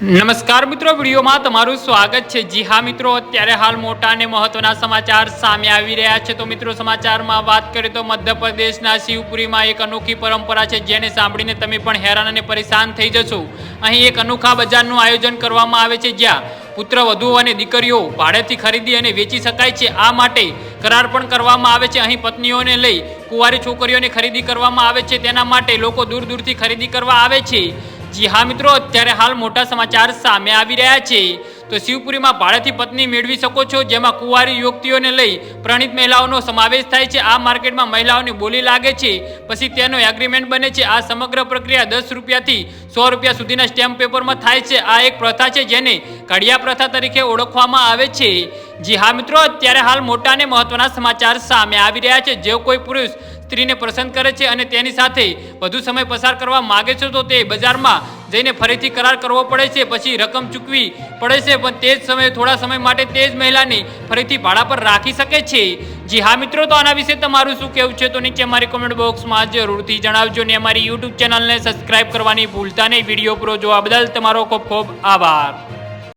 નમસ્કાર મિત્રો, વિડીયોમાં તમારું સ્વાગત છે. જી હા મિત્રો, અત્યારે હાલ મોટા અને મહત્વના સમાચાર સામે આવી રહ્યા છે. તો મિત્રો, સમાચારમાં વાત કરીએ તો મધ્યપ્રદેશના શિવપુરીમાં એક અનોખી પરંપરા છે, જેને સાંભળીને તમે પણ હેરાન અને પરેશાન થઈ જશો. અહીં એક અનોખા બજારનું આયોજન કરવામાં આવે છે, જ્યાં પુત્ર, વધુ અને દીકરીઓ ભાડેથી ખરીદી અને વેચી શકાય છે. આ માટે કરાર પણ કરવામાં આવે છે. અહીં પત્નીઓને લઈ કુંવારી છોકરીઓને ખરીદી કરવામાં આવે છે. તેના માટે લોકો દૂર દૂરથી ખરીદી કરવા આવે છે. જી હા મિત્રો અત્યારે હાલ મોટા સમાચાર સામે આવી રહ્યા છે. તો શિવપુરીમાં ભાડેથી પત્ની મેળવી શકો છો, જેમાં કુંવારી યુવતીઓને લઈ પ્રણીત મહિલાઓનો સમાવેશ થાય છે. આ માર્કેટમાં મહિલાઓની બોલી લાગે છે. પછી તેનો એગ્રીમેન્ટ બને છે. આ સમગ્ર પ્રક્રિયા દસ રૂપિયાથી સો રૂપિયા સુધીના સ્ટેમ્પ પેપરમાં થાય છે. આ એક પ્રથા છે જેને ઘડિયા પ્રથા તરીકે ઓળખવામાં આવે છે. જી હા મિત્રો, અત્યારે હાલ મોટા અને મહત્વના સમાચાર સામે આવી રહ્યા છે. જે કોઈ પુરુષ સ્ત્રીને પસંદ કરે છે અને તેની સાથે વધુ સમય પસાર કરવા માગે છે, તો તે બજારમાં જઈને ફરીથી કરાર કરવો પડે છે, પછી રકમ ચૂકવી પડે છે, પણ તે જ સમયે, થોડા સમય માટે તે જ મહિલાને ફરીથી ભાડા પર રાખી શકે છે. જી હા મિત્રો, તો આના વિશે તમારું શું કહેવું છે? તો નીચે અમારી કોમેન્ટ બોક્સમાં જરૂરથી જણાવજો ને અમારી યુટ્યુબ ચેનલને સબસ્ક્રાઇબ કરવાની ભૂલતા નહીં. વીડિયો પૂરો જોવા બદલ તમારો ખૂબ ખૂબ આભાર.